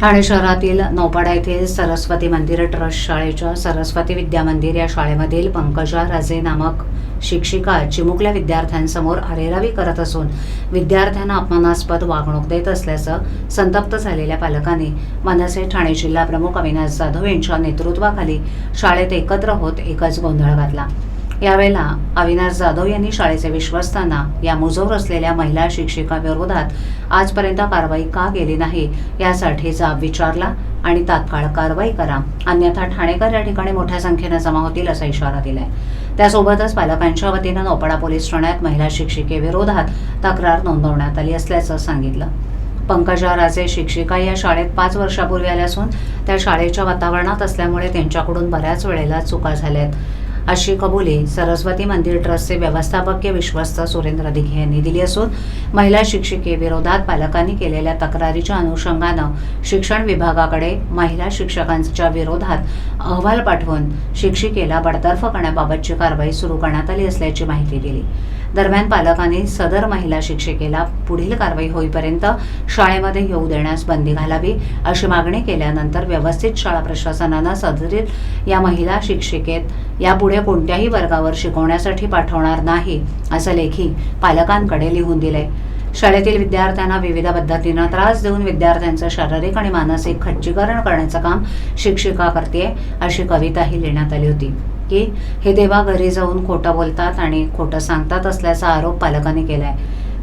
ठाणे शहरातील नौपाडा येथील सरस्वती मंदिर ट्रस्ट शाळेच्या सरस्वती विद्या मंदिर या शाळेमधील पंकजा राजे नामक शिक्षिका चिमुकल्या विद्यार्थ्यांसमोर अरेरावी करत असून विद्यार्थ्यांना अपमानास्पद वागणूक देत असल्याचं संतप्त झालेल्या पालकांनी मनसे ठाणे जिल्हा प्रमुख अविनाश जाधव यांच्या नेतृत्वाखाली शाळेत एकत्र होत एकच गोंधळ घातला. यावेळेला अविनाश जाधव यांनी शाळेचे विश्वस्तांना या मुजोर असलेल्या महिला शिक्षिकाविरोधात आजपर्यंत कारवाई का केली नाही यासाठी जाब विचारला आणि तात्काळ कारवाई करा. अन्यथा ठाणेकर या ठिकाणी मोठ्या संख्येनं जमा होतील असा इशारा दिलाय. त्यासोबतच पालकांच्या वतीनं नोपाडा पोलीस ठाण्यात महिला शिक्षिकेविरोधात तक्रार नोंदवण्यात आली असल्याचं सांगितलं. पंकजा राजे शिक्षिका या शाळेत पाच वर्षापूर्वी आल्या असून त्या शाळेच्या वातावरणात असल्यामुळे त्यांच्याकडून बऱ्याच वेळेला चुका झाल्यात. अशी कबुली सरस्वती मंदिर ट्रस्टचे व्यवस्थापकीय विश्वस्त सुरेंद्र दिघे यांनी दिली असून महिला शिक्षिकेविरोधात पालकांनी केलेल्या तक्रारीच्या अनुषंगानं शिक्षण विभागाकडे महिला शिक्षकांच्या विरोधात अहवाल पाठवून शिक्षिकेला बडतर्फ करण्याबाबतची कारवाई सुरू करण्यात आली असल्याची माहिती दिली. दरम्यान पालकांनी सदर महिला शिक्षिकेला पुढील कारवाई होईपर्यंत शाळेमध्ये येऊ देण्यास बंदी घालावी अशी मागणी केल्यानंतर व्यवस्थित शाळा प्रशासनानं सदरील या महिला शिक्षिकेत यापुढे कोणत्याही वर्गावर शिकवण्यासाठी पाठवणार नाही असं लेखी पालकांकडे लिहून दिले शाळेतील विद्यार्थ्यांना विविध पद्धतीनं त्रास देऊन विद्यार्थ्यांचं शारीरिक आणि मानसिक खच्चीकरण करण्याचं काम शिक्षिका करते अशी कविताही लिहिण्यात आली होती. की हे देवा घरी जाऊन खोटं बोलतात आणि खोटं सांगतात असल्याचा आरोप पालकांनी केलाय.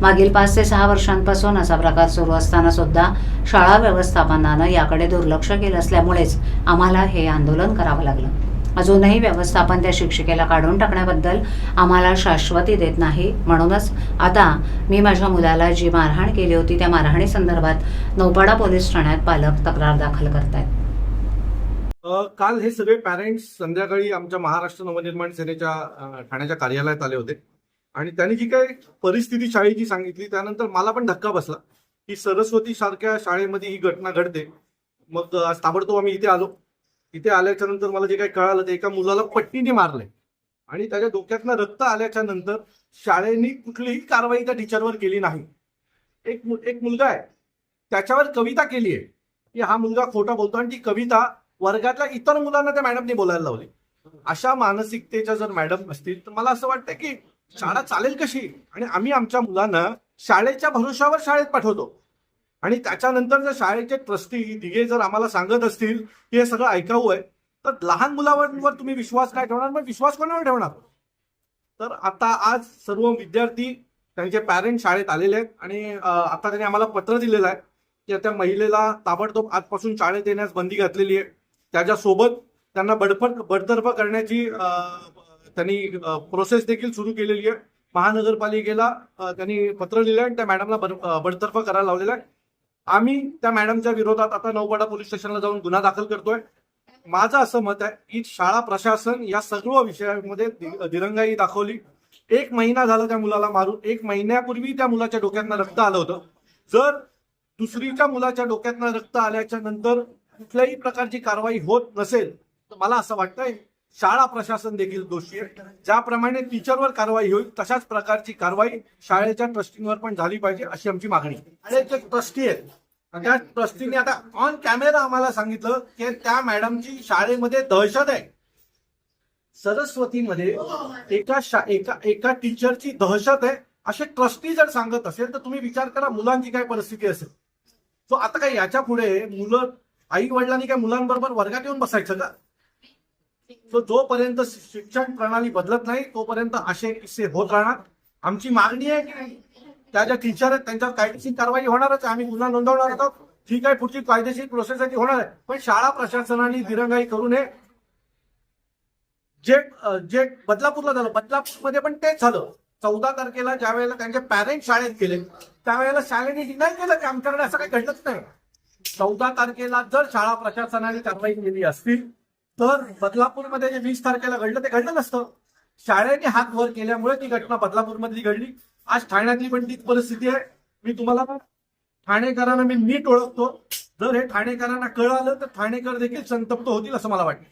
मागील पाच ते सहा वर्षांपासून असा प्रकार सुरू असताना सुद्धा शाळा व्यवस्थापनानं याकडे दुर्लक्ष केलं असल्यामुळेच आम्हाला हे आंदोलन करावं लागलं. अजूनही व्यवस्थापन त्या शिक्षिकेला काढून टाकण्याबद्दल आम्हाला शाश्वती देत नाही. म्हणूनच आता मी माझ्या मुलाला जी मारहाण केली होती त्या मारहाणी संदर्भात नौपाडा पोलीस ठाण्यात पालक तक्रार दाखल करतायत. आहेत काल हे सगळे पॅरेंट्स संध्याकाळी आमच्या महाराष्ट्र नवनिर्माण सेनेच्या ठाण्याच्या कार्यालयात आले होते. आणि त्यांनी जी काही परिस्थिती शाळेची सांगितली त्यानंतर मला पण धक्का बसला की सरस्वती सारख्या शाळेमध्ये ही घटना घडते. मग आज ताबडतोब आम्ही इथे आलो. इथे आल्याच्यानंतर मला जे काही कळालं ते एका मुलाला पट्टीने मारलंय. आणि त्याच्या डोक्यातनं रक्त आल्याच्यानंतर शाळेने कुठलीही कारवाई त्या टीचरवर केली नाही. एक एक मुलगा आहे. त्याच्यावर कविता केली आहे. की हा मुलगा खोटा बोलतो आणि ती कविता वर्गातल्या इतर मुलांना त्या मॅडमनी बोलायला लावली. अशा मानसिकतेच्या जर मॅडम असतील तर मला असं वाटतं की शाळा चालेल कशी? आणि आम्ही आमच्या मुलांना शाळेच्या भरोशावर शाळेत पाठवतो. आणि त्याच्यानंतर जर शाळेचे ट्रस्टी दिघे जर आम्हाला सांगत असतील की हे सगळं ऐकावं आहे तर लहान मुलांवर तुम्ही विश्वास काय ठेवणार? मग विश्वास कोणावर ठेवणार? तर आता आज सर्व विद्यार्थी त्यांचे पॅरेंट शाळेत आलेले आहेत आणि आता त्यांनी आम्हाला पत्र दिलेलं आहे की त्या महिलेला ताबडतोब आजपासून शाळेत येण्यास बंदी घातलेली आहे. त्याच्यासोबत त्यांना बडफट बडतर्फ करण्याची त्यांनी प्रोसेस देखील सुरू केलेली आहे. महानगरपालिकेला त्यांनी पत्र लिहिलं आणि त्या मॅडमला बड- बडतर्फ करायला लावलेला आहे. आम्ही त्या मॅडमच्या विरोधात आता नौपाडा पोलीस स्टेशनला जाऊन गुन्हा दाखल करतोय. माझं असं मत आहे की शाळा प्रशासन या सर्व विषयामध्ये दिरंगाई दाखवली. एक महिना झाला त्या मुलाला मारून. एक महिन्यापूर्वी त्या मुलाच्या डोक्यातनं रक्त आलं होतं. जर दुसरीच्या मुलाच्या डोक्यातनं रक्त आल्याच्यानंतर कुठल्याही प्रकारची कारवाई होत नसेल तर मला असं वाटतंय शाळा प्रशासन देखील दोषी आहे. ज्याप्रमाणे टीचरवर कारवाई होईल तशाच प्रकारची कारवाई शाळेच्या ट्रस्टींवर पण झाली पाहिजे अशी आमची मागणी आणि शाळेचे ट्रस्टी आहेत त्या ट्रस्टीने आता ऑन कॅमेरा आम्हाला सांगितलं की त्या मॅडमची शाळेमध्ये दहशत आहे. सरस्वतीमध्ये एका शा एका एका टीचरची दहशत आहे. असे ट्रस्टी जर सांगत असेल तर तुम्ही विचार करा मुलांची काय परिस्थिती असेल. सो आता काय याच्यापुढे मुलं आई वडिलांनी काय मुलांबरोबर वर्गात येऊन बसायचं का? सो जोपर्यंत शिक्षण प्रणाली बदलत नाही तोपर्यंत असे किस्से होत राहणार. आमची मागणी आहे की त्या ज्या टीचर आहेत त्यांच्यावर कायदेशीर कारवाई होणारच आम्ही गुन्हा नोंदवणार आहोत. ठीक आहे पुढची कायदेशीर प्रोसेस आहे ती होणार आहे. पण शाळा प्रशासनाने दिरंगाई करू नये. जे जे बदलापूरला झालं बदलापूरमध्ये पण तेच झालं. चौदा तारखेला ज्या वेळेला त्यांचे पॅरेंट शाळेत गेले त्यावेळेला शाळेने डिनाय केलं की आमच्याकडे असं काही घडलंच नाही. चौदा तारखेला जर शाळा प्रशासनाने कारवाई केली असती तर बदलापूरमध्ये जे वीस तारखेला घडलं ते घडलं नसतं. शाळेने हात वर केल्यामुळे ती घटना बदलापूरमधली घडली. आज ठाण्यातली पण तीच परिस्थिती आहे. मी तुम्हाला ठाणेकरांना मी नीट ओळखतो. जर हे ठाणेकरांना कळालं तर ठाणेकर देखील संतप्त होतील असं मला वाटतं.